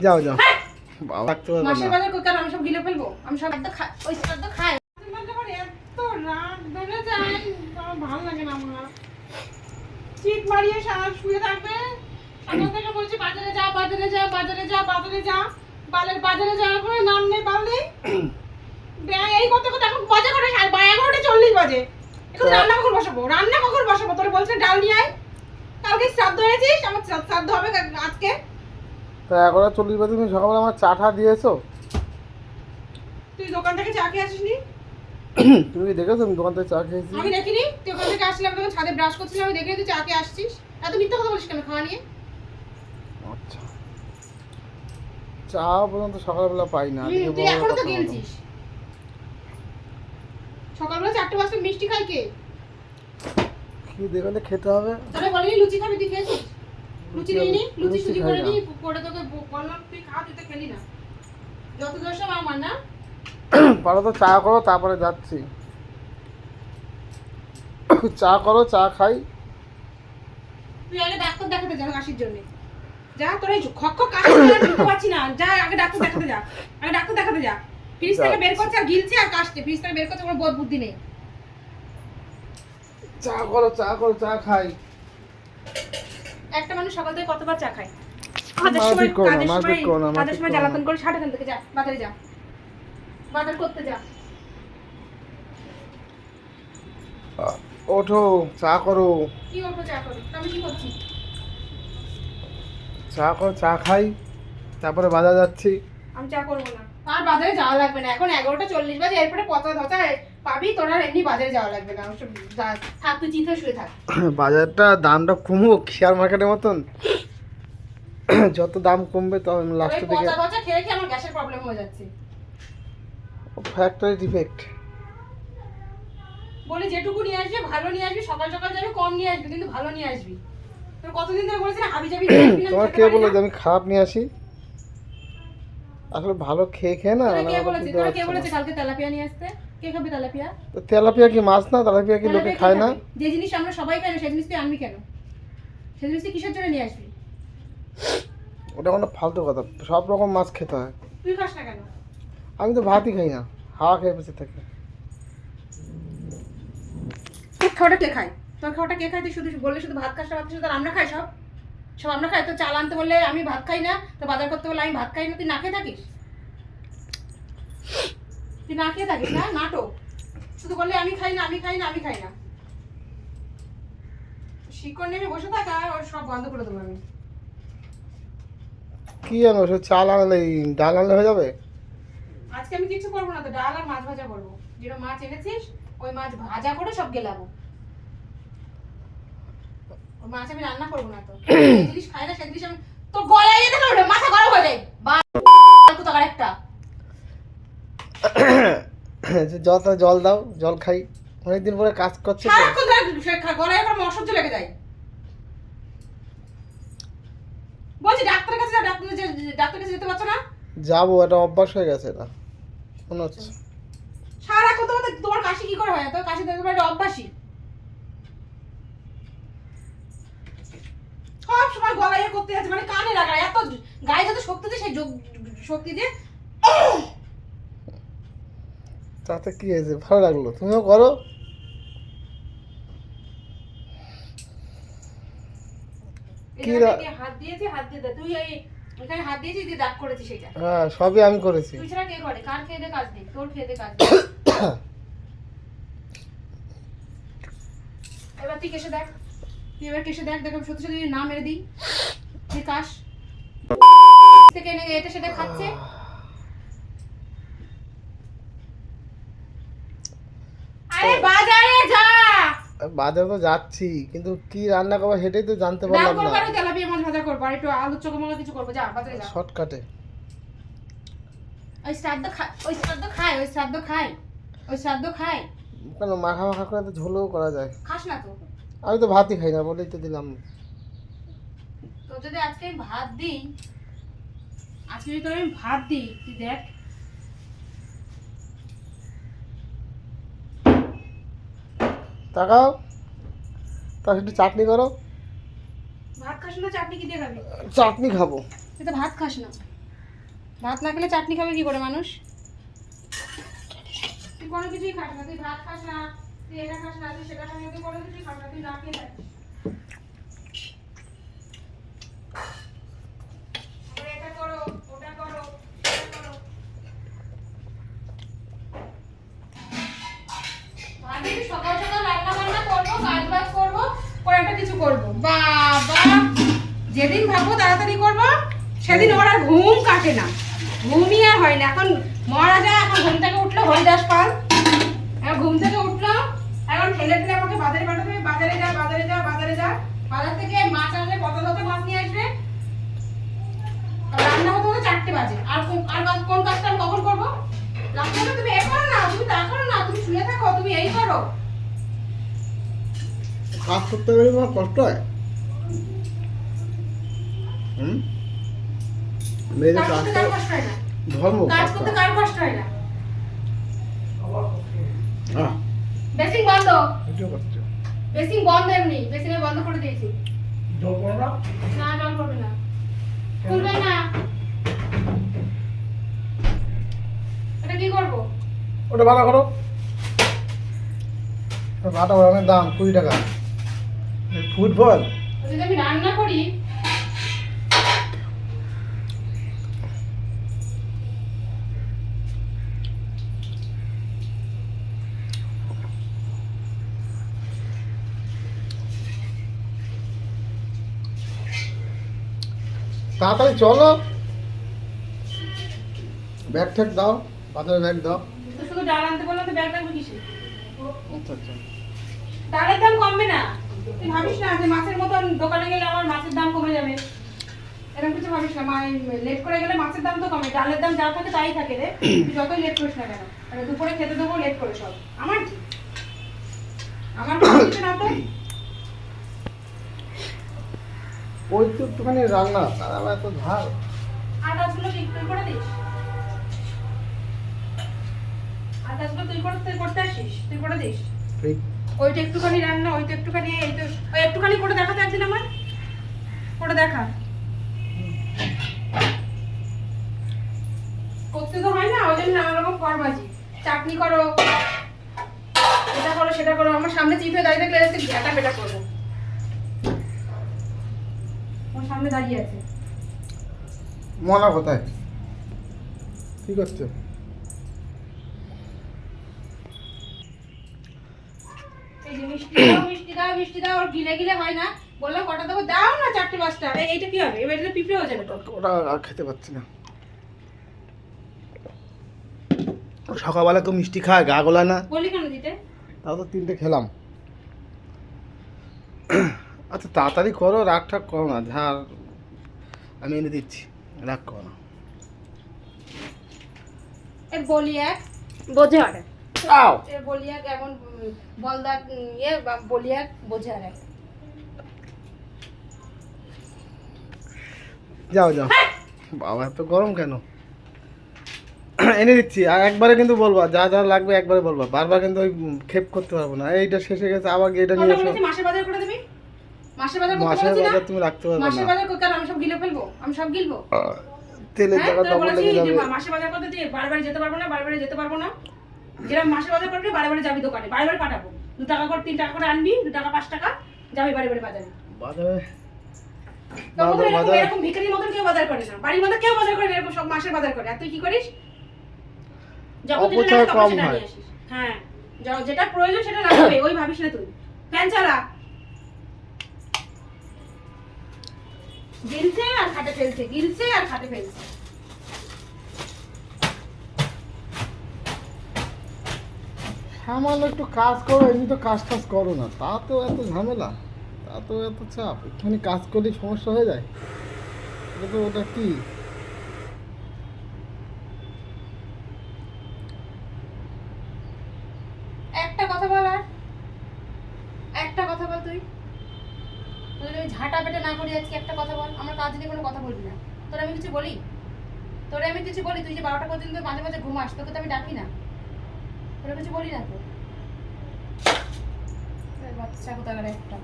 যাও যাও। বাবা। থাকতে পারবে মাসের না। বাজার করতে আমি সব গিলে ফেলব? আমি সব একদম খা- ওই খাদ্য খাই। এত রাগ ধরে যায় আমার ভালো লাগে না আমার চিট মারিয়ে সারা শুয়ে থাকবে। সকাল থেকে বলছি বাজারে যা বাজারে যা বাজারে যা বাজারে যা। বালের বাজারে যাওয়ার কোনো নাম নেই বাল নেই। এই করতে করতে এখন বাজে করে এগারোটা চল্লিশ বাজে। এখন রান্না কখন বসাবো? রান্না কখন বসাবো? তোর বলছে ডাল নিয়ে আয়। কালকে শ্রাদ্ধ হয়েছিস আমার শ্রাদ্ধ হবে আজকে। তো এগারোটা চল্লিশ বাজে তুমি সকালবেলা আমার চা টা দিয়েছ? তুই দোকান থেকে চা খেয়ে আসিস নি তুমি কি দেখেছ আমি দোকান থেকে চা খেয়েছি। আমি দেখিনি তুই ওখান থেকে আসলাম তখন ছাদে ব্রাশ করছিলাম আমি দেখিনি তুই চা খেয়ে আসছিস। এত মিথ্যা কথা বলিস কেন খাওয়া নিয়ে? আচ্ছা। চা পর্যন্ত সকালবেলা পাই না তুই এখনও তো। গিলছিস সকালবেলা চারটে পাঁচটা মিষ্টি খাই কে? কি দেখলে খেতে হবে? তোরা বলিনি লুচি খাবি তুই খেয়েছিস? লুচি নিয়ে লুচি সুজি করে না। নি। করে তোকে বললাম তুই খা তুই তো খেলি না। যত দোষ আমার না পারো তো চা করো তারপরে যাচ্ছি। চা করো চা খাই। তুই আগে ডাক্তার দেখাতে যা কাশির জন্য। যা তোর এই খক খক কাশি বুঝতে পারছি না। যা আগে ডাক্তার দেখাতে যা। আগে ডাক্তার দেখাতে যা। ফ্রিজ থেকে বের করছে আর গিলছে আর কাশছে। ফ্রিজ থেকে বের করছে কোনো বোধ বুদ্ধি নেই। চা করো চা করো চা খাই। একটা মানুষ সকাল থেকে কতবার চা খায়? কাজের সময় কাজের সময় জ্বালাতন করে এখান থেকে যা বাজারে যা। বাজার করতে যা। ওঠো চা করো। কি ওঠো চা করো? আমি কি করছি? চা করো চা খাই তারপরে বাজার যাচ্ছি। আমি চা করব না। আর বাজারে যাওয়া লাগবে না। এখন এগারোটা চল্লিশ বাজে এরপরে পচা ধচা পাবি তোর আর এমনি বাজারে যাওয়া লাগবে না। থাক তুই চিন্তা শুয়ে থাক। বাজারটা দামটা কমুক শেয়ার মার্কেটের মতন। যত দাম কমবে তত লাস্টের দিকে পচা খেয়ে খেয়ে আমার গ্যাসের প্রবলেম হয়ে যাচ্ছে। ফ্যাক্টরি ডিফেক্ট বলি যেটুকু নিয়ে আসবি ভালো নিয়ে আসবি সকাল সকাল যাবি কম নিয়ে আসবি কিন্তু ভালো নিয়ে আসবি। তোর কতদিন ধরে বলেছি না হাবি যাবি আমি তোমার কে বলল যে আমি খারাপ নিয়ে আসি? আসলে ভালো খেয়ে খেয়ে না আমার কে বলেছে? তোরা কে বলেছে কালকে তেলাপিয়া নিয়ে আসতে? কে খাবে তেলাপিয়া? তো তেলাপিয়া কি মাছ না? তেলাপিয়া কি লোকে খায় না? যে জিনিস আমরা সবাই খাই না সেই জিনিস তুই আনবি কেন? সেই জিনিস তুই কিসের জন্য নিয়ে আসবি? ওটা কোনো ফালতু কথা। সব রকম মাছ খেতে হয়। তুই খাস না কেন? আমি তো ভাতই খাই না। হাওয়া খেয়ে বেঁচে থাকি। তোর খাওয়াটা কে খায়? তোর খাওয়াটা কে খায়? তুই শুধু বললে শুধু ভাত খাস না ভাত খাস আমরা খাই সব। সব আমরা খাই। তো চাল আনতে বললে আমি ভাত খাই না তো বাজার করতে বললে আমি ভাত খাই না তুই না খেয়ে থাকিস? তুই না খেয়ে থাকিস না নাটক। শুধু বললে আমি খাই না আমি খাই না আমি খাই না। শিকড় নেমে বসে থাকা ওর সব বন্ধ করে দেবো আমি। কি জানো সে চাল আনলে ডাল আনলে হয়ে যাবে? আজকে আমি কিছু করব না তো ডাল আর মাছ ভাজা করব। যেটা মাছ এনেছিস ওই মাছ ভাজা করে সব গেলাবো। ওই মাছ আমি রান্না করব না তো। জিনিস খাই না সেই জিনিস আমি তোর গলায় দেখো ওটা মাথা গরম হয়ে যায় বা কোথাকার একটা যে জল জল দাও জল খাই। অনেকদিন পরে কাজ করছে গলায় আমার লেগে যায়। বলছি ডাক্তারের কাছে ডাক্তার ডাক্তারের কাছে যেতে পারছ না? যাব এটা অভ্যাস হয়ে গেছে এটা। মনে হচ্ছে। সারাক্ষণ তোমাদের তোমার কাশি কি করে হয়? তো কাশি তোমার একটা অভ্যাসই। সব সময় গলায় করতে যাচ্ছে মানে কানে লাগা এত গায়ে যত শক্তি দিয়ে সেই শক্তি দিয়ে তাতে কি হয়েছে? ভালো লাগল। তুমিও করো। হ্যাঁ সবই আমি করেছি। এবার তুই কেসে দেখ। তুই এবার কেসে দেখ। দেখ সত্যি সত্যি না মেরে দিই। তুই কাশ। থেকে এটা সেটা খাচ্ছে। আরে বাজারে যা। বাজারে তো যাচ্ছি কিন্তু কি রান্না করব সেটাই তো জানতে পারলাম না। তেলাপিয়া মাছ ভাজা করব আর একটু আলু কিছু করব যা বাজারে যা। শর্টকাটে। ওই শ্রাদ্ধ খায় ওই শ্রাদ্ধ খায় ওই শ্রাদ্ধ খায় ওই শ্রাদ্ধ খায় কেন মাখা মাখা করে তো ঝোলও করা যায়। খাস না তো। আমি তো ভাতই খাই না বলেই তো দিলাম। তো যদি আজকে ভাত দিই আজকে যদি আমি ভাত দিই তুই দেখ। তাকাও। তার একটু চাটনি করো। ভাত খাস না চাটনি কি দিয়ে খাবি? চাটনি খাব। তুই তো ভাত খাস না। ভাত না খেলে চাটনি খাবে কি করে মানুষ? তুই কোনো কিছুই খাস না তুই ভাত খাস না তুই এটা খাস না তুই সেটা খাস না তুই কোনো কিছুই খাস না তুই না খেয়ে থাকিস আবার এটা করো ওটা করো সেটা করো ভাবি সকাল সকাল রান্না বান্না করব কাজ বাজ করব পরে একটা কিছু করব বাবা যেদিন ভাববো তাড়াতাড়ি করব, সেদিন ওর আর ঘুম কাটে না। ঘুমই আর হয় না। এখন মহারাজা এখন ঘুম থেকে উঠল, হরিদাস পাল। এখন ঘুম থেকে উঠল, এখন ঠেলে ঠেলে আমাকে বাজারে পাঠাবে। বাজারে যা বাজারে যা বাজারে যা। বাজার থেকে মাছ আনলে কত কত মাছ নিয়ে আসবে। রান্না হতে হতে চারটে বাজে। আর আর কোন কাজটা আমি কখন করব? রান্নাটা তুমি এ করো না, তুমি তা করো না, তুমি শুয়ে থাকো, তুমি এই করো। কাজ করতে গেলে কষ্ট হয়? হুম? মেয়েদের কাজ কাজ করতে কষ্ট হয় না? ধর্ম কাজ করতে কার। কষ্ট হয় না? হ্যাঁ। বেসিং বন্ধ। বেসিং বন্ধ এমনি। বেসিং বন্ধ করে দিয়েছি। না? জল করবে না। খুলবে না। এটা কি করব? ওটা ভাড়া করো। ভাড়া অনেক দাম কুড়ি টাকা। ফুটবল। যদি আমি রান্না করি তাড়াতাড়ি চলো। ব্যাগ ঠ্যাগ দাও বাজারে ব্যাগ দাও। ডাল আনতে বললাম তো ব্যাগ রাখব কিসে? আচ্ছা আচ্ছা। ডালের দাম কমবে না। তুই ভাবিস না যে মাছের মতন দোকানে গেলে আমার মাছের দাম কমে যাবে? এরকম কিছু ভাবিস না লেট করে গেলে মাছের দাম তো কমে। ডালের দাম যা থাকে তাই থাকে রে। তুই যতই লেট করিস না কেন? দুপুরে খেতে দেবো লেট করে সব। আমার আমার না তো? ওই তো একটুখানি রান্না তার আবার এত ঝাল। করে দিস? তুই করতে করতে আসিস? তুই করে দিস? ঠিক। ওইটা একটুখানি রান্না ওইটা একটুখানি এই তো ওই একটুখানি করে দেখা তো একদিন আমার। করে দেখা। করতে তো হয় না ওই জন্য নানা রকম ফরমাজি চাটনি করো এটা করো সেটা করো আমার সামনে চিপে দাঁড়িয়ে থাকলে এসে ঘেটা পেটা করব। দাঁড়িয়ে আছে। মনা কোথায়? কি করছ মিষ্টি দাও মিষ্টি দাও ওর গিলে গিলে হয় না। বললাম কটা দেবো? দাও না চারটে পাঁচটা। এইটা কি হবে? এবার এটা পিঁপড়ে হয়ে যাবে ওটা আর খেতে পাচ্ছি না। সকালবেলা তো মিষ্টি খায় গা গোলা না? বলি কেন দিতে? তাও তো তিনটে খেলাম। আচ্ছা তাড়াতাড়ি করো রাগ ঠাক করো না ঝাড় আমি এনে দিচ্ছি। রাগ করো না। এর বলি এক। বোঝে আর আও। এর বলি এক এমন বলদা ইয়ে বা বলি এক বোঝে আর যাও যাও। বাবা এত গরম কেন? এনে দিচ্ছি। আর একবারে কিন্তু বলবা যা যা লাগবে একবারে বলবা। বারবার কিন্তু ওই ক্ষেপ করতে পারব না। এইটা শেষে গেছে আবার এটা নিয়ে মাসের বাজার করে দিবি? মাসের বাজার করতে মাসের না? বাজার তুমি রাখতে পারবে মাসের বাজার করতে আমি সব গিলে ফেলব আমি সব গিলবো। তেলের জায়গা লেগে যে যাবে মাসের বাজার করতে দিয়ে বারে বারে যেতে পারব না বারে বারে যেতে পারব না। যেরকম মাসের বাজার করবি বারে বারে যাবি দোকানে বারে বারে পাঠাবো। দু টাকা করে তিন টাকা করে আনবি দু টাকা পাঁচ টাকা যাবি বারে বারে বাজারে। বাজারে এরকম ভিখারির মতন কেউ বাজার করে না। বাড়ির মধ্যে কেউ বাজার করে না এরকম সব মাসের বাজার করে। আর তুই কি করিস? যখন কম হয়। নিয়ে আসিস। হ্যাঁ যেটা প্রয়োজন সেটা লাগবে ওই ভাবিস না তুই। ফ্যান চালা গিলছে আর খাটে ফেলছে গিলছে আর খাটে ফেলছে। সামান্য একটু কাজ করো এমনি তো কাজ টাজ করো না। তা তো এত ঝামেলা তা তো এত চাপ একটুখানি কাজ করলে সমস্যা হয়ে যায়। এটা তো ওটা কি? একটা কথা বল আর একটা কথা বল তুই। যদি আমি ঝাঁটা পেটে না করি আজকে একটা কথা বল, আমার কাজ নিয়ে কোনো কথা বলবি না। তোর আমি কিছু বলি? তোরে আমি কিছু বলি? তুই যে বারোটা পর্যন্ত মাঝে মাঝে ঘুমাস, তোকে তো আমি ডাকি না। তোরা কিছু বলি না তো? বাচ্চা কোথাকার একটা।